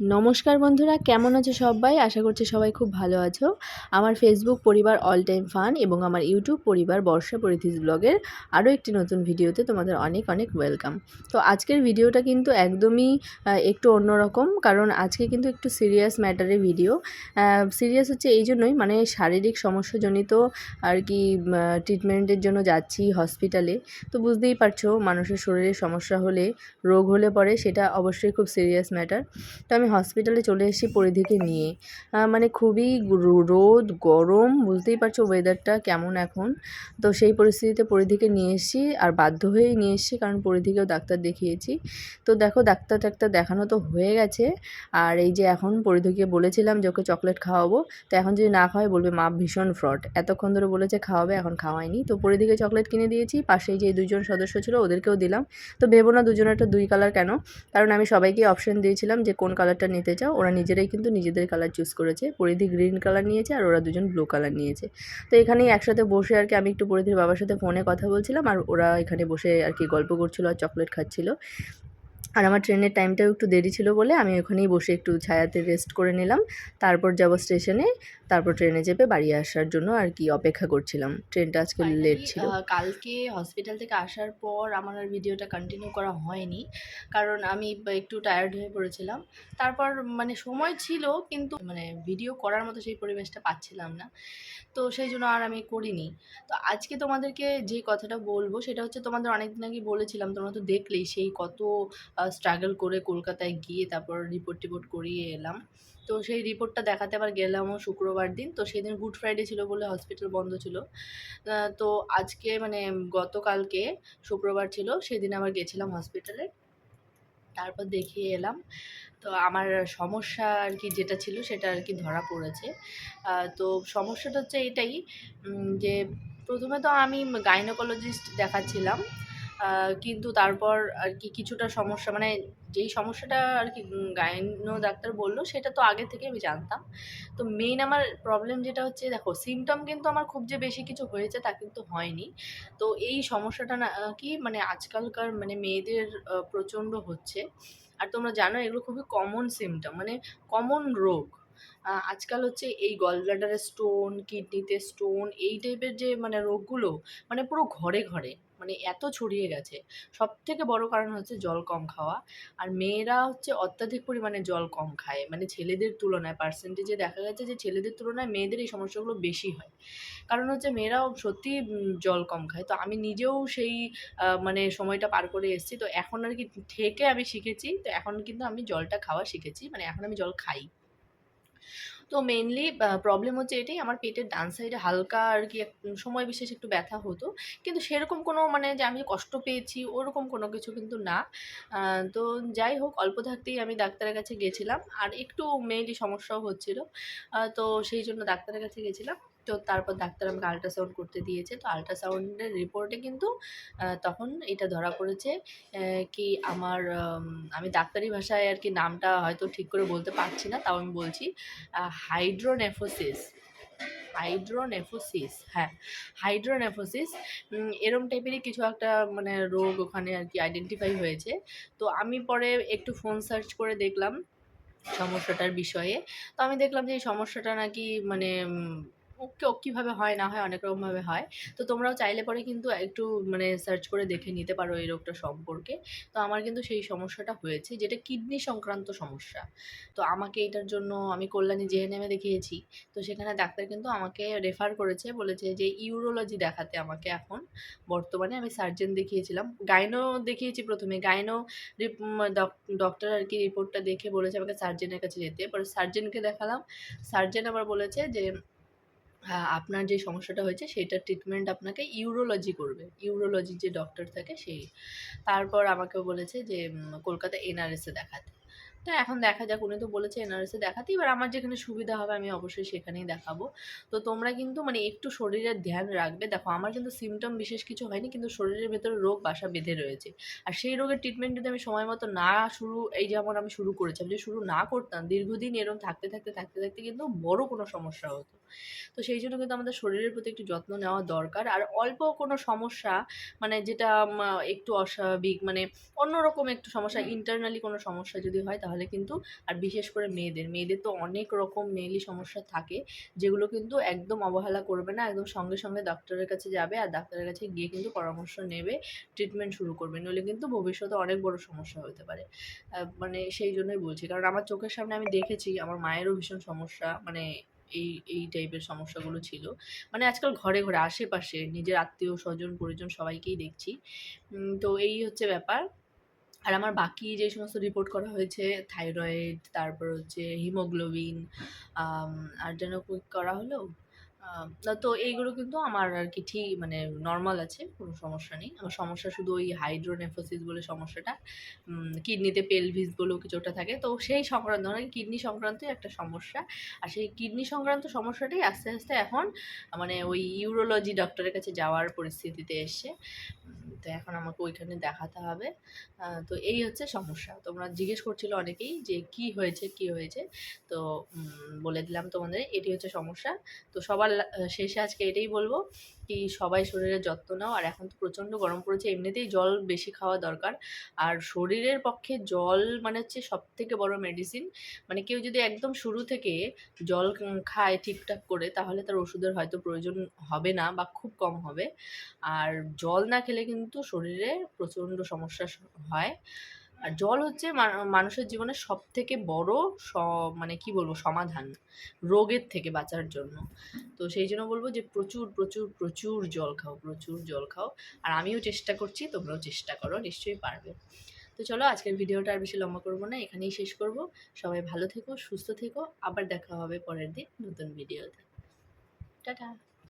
নমস্কার বন্ধুরা, কেমন আছো সবাই? আশা করছি সবাই খুব ভালো আছো। আমার ফেসবুক পরিবার অল টাইম ফান এবং আমার ইউটিউব পরিবার বর্ষা পরিধিস ব্লগের আরও একটি নতুন ভিডিওতে তোমাদের অনেক অনেক ওয়েলকাম তো আজকের ভিডিওটা কিন্তু একদমই একটু অন্যরকম, কারণ আজকে কিন্তু একটু সিরিয়াস ম্যাটারের ভিডিও সিরিয়াস হচ্ছে এই জন্যই মানে শারীরিক সমস্যাজনিত আর কি ট্রিটমেন্টের জন্য যাচ্ছি হসপিটালে তো বুঝতেই পারছ, মানুষের শরীরে সমস্যা হলে, রোগ হলে পরে, সেটা অবশ্যই খুব সিরিয়াস ম্যাটার তো আমি হসপিটালে চলে এসেছি পরিধিকে নিয়ে। মানে খুবই রোদ, গরম, বুঝতেই পারছ ওয়েদারটা কেমন এখন। তো সেই পরিস্থিতিতে পরিধিকে নিয়ে এসেছি আর বাধ্য হয়েই নিয়ে এসেছি কারণ পরিধিকেও ডাক্তার দেখিয়েছি। তো দেখো ডাক্তার টাক্তার দেখানো তো হয়ে গেছে। আর এই যে এখন পরিধিকে বলেছিলাম যে ওকে চকলেট খাওয়াবো, তো এখন যদি না খাওয়াই বলবে, মা, ভীষণ ফ্রড এতক্ষণ ধরে বলেছে, খাওয়াবে, এখন খাওয়ায়নি। তো পরিধিকে চকলেট কিনে দিয়েছি, পাশেই যে দুজন সদস্য ছিল ওদেরকেও দিলাম। তো ভেবো না দুজনেরটা দুই কালার কেন? কারণ আমি সবাইকে অপশন দিয়েছিলাম যে কোন কালারটা নিতে চাও, ওরা নিজেরাই কিন্তু নিজেদের কালার চুজ করেছে। পরিধি গ্রিন কালার নিয়েছে আর ওরা দুজন ব্লু কালার নিয়েছে। তো এখানেই একসাথে বসে আর কি আমি একটু পরিধির বাবার সাথে ফোনে কথা বলছিলাম আর ওরা এখানে বসে আর কি গল্প করছিল আর চকলেট খাচ্ছিল। আর আমার ট্রেনের টাইমটাও একটু দেরি ছিল বলে আমি ওখানেই বসে একটু ছায়াতে রেস্ট করে নিলাম। তারপর যাব স্টেশনে তারপর ট্রেনে চেপে বাড়ি আসার জন্য আর কি অপেক্ষা করছিলাম। ট্রেনটা আজকে লেট ছিল। কালকে হসপিটাল থেকে আসার পর আমার আর ভিডিওটা কন্টিনিউ করা হয়নি। কারণ আমি একটু টায়ার্ড হয়ে পড়েছিলাম। তারপর মানে সময় ছিল কিন্তু মানে ভিডিও করার মতো সেই পরিবেশটা পাচ্ছিলাম না। তো সেই জন্য আর আমি করিনি। তো আজকে তোমাদেরকে যে কথাটা বলব সেটা হচ্ছে তোমাদের অনেকদিন আগে বলেছিলাম তোমরা তো দেখলেই সেই কত স্ট্রাগল করে কলকাতায় গিয়ে তারপর রিপোর্ট টিপোর্ট করিয়ে এলাম। তো সেই রিপোর্টটা দেখাতে আবার গেলামও শুক্রবার দিন। তো সেদিন গুড ফ্রাইডে ছিল বলে হসপিটাল বন্ধ ছিল। তো আজকে মানে গতকালকে শুক্রবার ছিল, সেদিন আবার গেছিলাম হসপিটালে তারপর দেখিয়ে এলাম। তো আমার সমস্যা আর কি যেটা ছিল সেটা আর কি ধরা পড়েছে। তো সমস্যাটা হচ্ছে এটাই যে প্রথমে তো আমি গাইনোকোলজিস্ট দেখাচ্ছিলাম। কিন্তু তারপর আর কি কিছুটা সমস্যা মানে যেই সমস্যাটা আর কি গাইনো ডাক্তার বলল সেটা তো আগে থেকে আমি জানতাম। তো মেইন আমার প্রবলেম যেটা হচ্ছে, দেখো সিমটম কিন্তু আমার খুব যে বেশি কিছু হয়েছে তা কিন্তু হয়নি। তো এই সমস্যাটা না কি মানে আজকালকার মানে মেয়েদের প্রচণ্ড হচ্ছে। আর তোমরা জানো এগুলো খুবই কমন সিমটম মানে কমন রোগ। আজকাল হচ্ছে এই গলব্লাডারে স্টোন কিডনিতে স্টোন এই টাইপের যে মানে রোগগুলো মানে পুরো ঘরে ঘরে। মানে এত ছড়িয়ে গেছে। সব থেকে বড় কারণ হচ্ছে জল কম খাওয়া। আর মেয়েরা হচ্ছে অত্যাধিক পরিমাণে জল কম খায়। মানে ছেলেদের তুলনায় পার্সেন্টেজে দেখা গেছে যে ছেলেদের তুলনায় মেয়েদের এই সমস্যাগুলো বেশি হয়। কারণ হচ্ছে মেয়েরাও সত্যি জল কম খায়। তো আমি নিজেও সেই মানে সময়টা পার করে এসেছি। তো এখন আর কি থেকে আমি শিখেছি। তো এখন কিন্তু আমি জলটা খাওয়া শিখেছি। মানে এখন আমি জল খাই। তো মেনলি প্রবলেম হচ্ছে এটাই, আমার পেটের ডান সাইডে হালকা আর কি সময় বিশেষ একটু ব্যথা হতো। কিন্তু সেরকম কোনো মানে যে আমি কষ্ট পেয়েছি, ওরকম কোনো কিছু কিন্তু না। তো যাই হোক, অল্প থাকতেই আমি ডাক্তারের কাছে গেছিলাম। আর একটু মেনলি সমস্যাও হচ্ছিল। তো সেই জন্য ডাক্তারের কাছে গেছিলাম। তো তারপর ডাক্তার আমাকে আল্ট্রাসাউন্ড করতে দিয়েছে। তো আল্ট্রাসাউন্ডের রিপোর্টে কিন্তু তখন এটা ধরা পড়েছে কি আমার আমি ডাক্তারি ভাষায় আর কি নামটা হয়তো ঠিক করে বলতে পারছি না, তাও আমি বলছি হাইড্রোনেফোসিস হাইড্রোনেফোসিস হ্যাঁ হাইড্রোনেফোসিস এরম টাইপেরই কিছু একটা মানে রোগ ওখানে আর কি আইডেন্টিফাই হয়েছে। তো আমি পরে একটু ফোন সার্চ করে দেখলাম সমস্যাটার বিষয়ে। তো আমি দেখলাম যে এই সমস্যাটা নাকি মানে কীভাবে হয়, না হয়, অনেক রকমভাবে হয়। তো তোমরাও চাইলে পরে কিন্তু একটু মানে সার্চ করে দেখে নিতে পারো এই রোগটা সম্পর্কে। তো আমার কিন্তু সেই সমস্যাটা হয়েছে, যেটা কিডনি সংক্রান্ত সমস্যা। তো আমাকে এটার জন্য আমি কল্যাণী জেএনএমে দেখিয়েছি। তো সেখানে ডাক্তার কিন্তু আমাকে রেফার করেছে, বলেছে যে ইউরোলজি দেখাতে আমাকে এখন। বর্তমানে আমি সার্জেন দেখিয়েছিলাম। গাইনো দেখিয়েছি প্রথমে। গাইনো ডক্টর আর কি রিপোর্টটা দেখে বলেছে আমাকে সার্জেনের কাছে যেতে। পরে সার্জেনকে দেখালাম। সার্জেন আবার বলেছে যে আপনার যে সমস্যাটা হয়েছে, সেটার ট্রিটমেন্ট আপনাকে ইউরোলজি করবে। ইউরোলজির যে ডক্টর থাকে, সেই। তারপর আমাকে বলেছে যে কলকাতা এনআরএসে দেখাতে। তো এখন দেখা যাক, উনি তো বলেছে এনআরএসে দেখাতে। এবার আমার যেখানে সুবিধা হবে, আমি অবশ্যই সেখানেই দেখাবো। তো তোমরা কিন্তু মানে একটু শরীরের ধ্যান রাখবে। দেখো, আমার কিন্তু সিমটম বিশেষ কিছু হয়নি, কিন্তু শরীরের ভেতরে রোগ বাসা বেঁধে রয়েছে। আর সেই রোগের ট্রিটমেন্ট যদি আমি সময় মতো না শুরু, এই যেমন আমি শুরু করেছিলাম যদি শুরু না করতাম, দীর্ঘদিন এরকম থাকতে থাকতে থাকতে থাকতে কিন্তু বড় কোনো সমস্যা হতো। তো সেই জন্য কিন্তু আমাদের শরীরের প্রতি একটু যত্ন নেওয়া দরকার। আর অল্প কোনো সমস্যা মানে যেটা একটু অস্বাভাবিক মানে অন্যরকম একটু সমস্যা ইন্টারনালি কোনো সমস্যা যদি হয় তাহলে কিন্তু আর বিশেষ করে মেয়েদের মেয়েদের তো অনেক রকম মেয়েলি সমস্যা থাকে যেগুলো কিন্তু একদম অবহেলা করবে না একদম সঙ্গে সঙ্গে ডাক্তারের কাছে যাবে আর ডাক্তারের কাছে গিয়ে কিন্তু পরামর্শ নেবে ট্রিটমেন্ট শুরু করবে। নইলে কিন্তু ভবিষ্যতে অনেক বড় সমস্যা হতে পারে। মানে সেই জন্যই বলছি। কারণ আমার চোখের সামনে আমি দেখেছি আমার মায়েরও ভীষণ সমস্যা মানে এই এই টাইপের সমস্যাগুলো ছিল। মানে আজকাল ঘরে ঘরে আশেপাশে নিজের আত্মীয়, স্বজন, পরিজন সবাইকেই দেখছি। তো এই হচ্ছে ব্যাপার। আর আমার বাকি যে সমস্ত রিপোর্ট করা হয়েছে থাইরয়েড তারপর হচ্ছে হিমোগ্লোবিন আর যেন করা হলো? তো এইগুলো কিন্তু আমার আর কি ঠিক মানে নর্মাল আছে, কোনো সমস্যা নেই। আমার সমস্যা শুধু ওই হাইড্রোনেফোসিস বলে সমস্যাটা। কিডনিতে পেলভিস বলেও কিছুটা থাকে। তো সেই সংক্রান্ত মানে কিডনি সংক্রান্তই একটা সমস্যা। আর সেই কিডনি সংক্রান্ত সমস্যাটাই আস্তে আস্তে এখন মানে ওই ইউরোলজি ডক্টরের কাছে যাওয়ার পরিস্থিতিতে এসছে। তো এখন আমাকে ওইখানে দেখাতে হবে। তো এই হচ্ছে সমস্যা। তোমরা জিজ্ঞেস করছিল অনেকেই যে কি হয়েছে কি হয়েছে? তো বলে দিলাম তোমাদের, এটি হচ্ছে সমস্যা। তো সবার শেষে আজকে এটাই বলব কি সবাই শরীরের যত্ন নাও, আর এখন তো প্রচণ্ড গরম পড়েছে, এমনিতেই জল বেশি খাওয়া দরকার। আর শরীরের পক্ষে জল মানে হচ্ছে সব থেকে বড় মেডিসিন মানে কেউ যদি একদম শুরু থেকে জল খায় ঠিকঠাক করে, তাহলে তার ওষুধের হয়তো প্রয়োজন হবে না বা খুব কম হবে। আর জল না খেলে কিন্তু শরীরে প্রচণ্ড সমস্যা হয়। আর জল হচ্ছে মানুষের জীবনের সব থেকে বড় স মানে কি বলব সমাধান, রোগের থেকে বাঁচার জন্য। তো সেই জন্য বলব যে প্রচুর প্রচুর প্রচুর জল খাও, প্রচুর জল খাও। আর আমিও চেষ্টা করছি, তোমরাও চেষ্টা করো, নিশ্চয়ই পারবে। তো চলো আজকের ভিডিওটা আর বেশি লম্বা করব না, এখানেই শেষ করব। সবাই ভালো থেকো, সুস্থ থেকো, আবার দেখা হবে পরের দিন নতুন ভিডিওতে। টাটা!